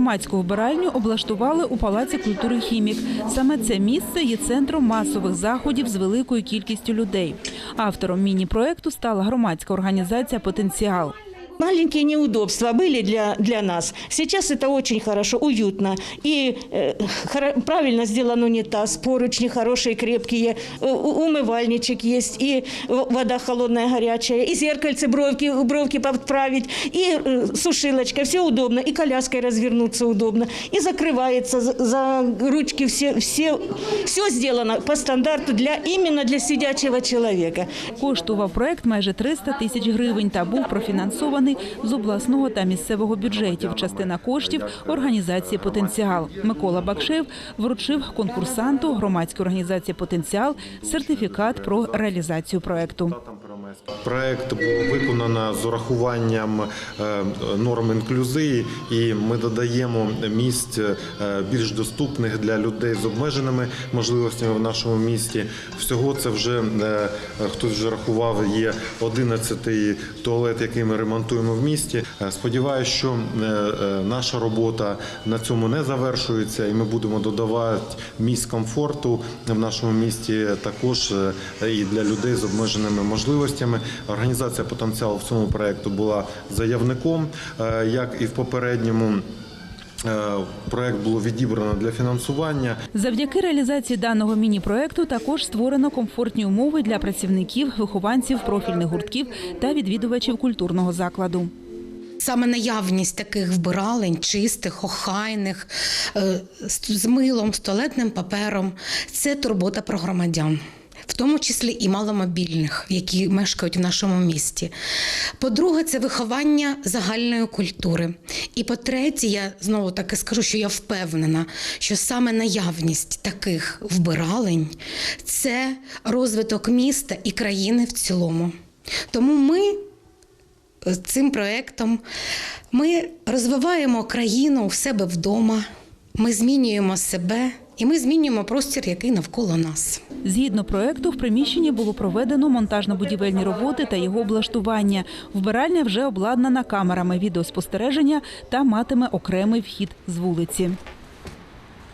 Громадську вбиральню облаштували у Палаці культури Хімік. Саме це місце є центром масових заходів з великою кількістю людей. Автором міні-проекту стала громадська організація Потенціал Маленькие неудобства были для, для нас. Сейчас это очень хорошо, уютно. И э, хоро- правильно сделан унитаз, поручни хорошие, крепкие, э, у- умывальничек есть, и в- вода холодная, горячая, и зеркальце бровки, бровки подправить, и э, сушилочка, все удобно, и коляской развернуться удобно, и закрывается за, за ручки, все, все, все сделано по стандарту для, именно для сидячего человека. Коштував проект майже 300 тисяч гривень та був профінансований з обласного та місцевого бюджетів. Частина коштів організації Потенціал. Микола Бакшев вручив конкурсанту громадської організації Потенціал сертифікат про реалізацію проекту. Проект було виконано з урахуванням е, норм інклюзії, і ми додаємо місць е, більш доступних для людей з обмеженими можливостями в нашому місті. Всього це вже е, хтось вже рахував. Є 11-й туалет, який ми ремонтуємо в місті. Сподіваюся, що наша робота на цьому не завершується, і ми будемо додавати місць комфорту в нашому місті також і для людей з обмеженими можливостями. Організація потенціал в цьому проекту була заявником, е, як і в попередньому. Е, Проект було відібрано для фінансування. Завдяки реалізації даного міні-проекту також створено комфортні умови для працівників, вихованців профільних гуртків та відвідувачів культурного закладу. Саме наявність таких вбиралень, чистих, охайних, е, з милом, з туалетним папером це турбота про громадян. В тому числі і маломобільних, які мешкають в нашому місті. По-друге, це виховання загальної культури. І по-третє, я знову таки скажу, що я впевнена, що саме наявність таких вбиралень це розвиток міста і країни в цілому. Тому ми цим проєктом ми розвиваємо країну у себе вдома, ми змінюємо себе і ми змінюємо простір, який навколо нас. Згідно проекту, в приміщенні було проведено монтажно-будівельні роботи та його облаштування. Вбиральня вже обладнана камерами відеоспостереження та матиме окремий вхід з вулиці.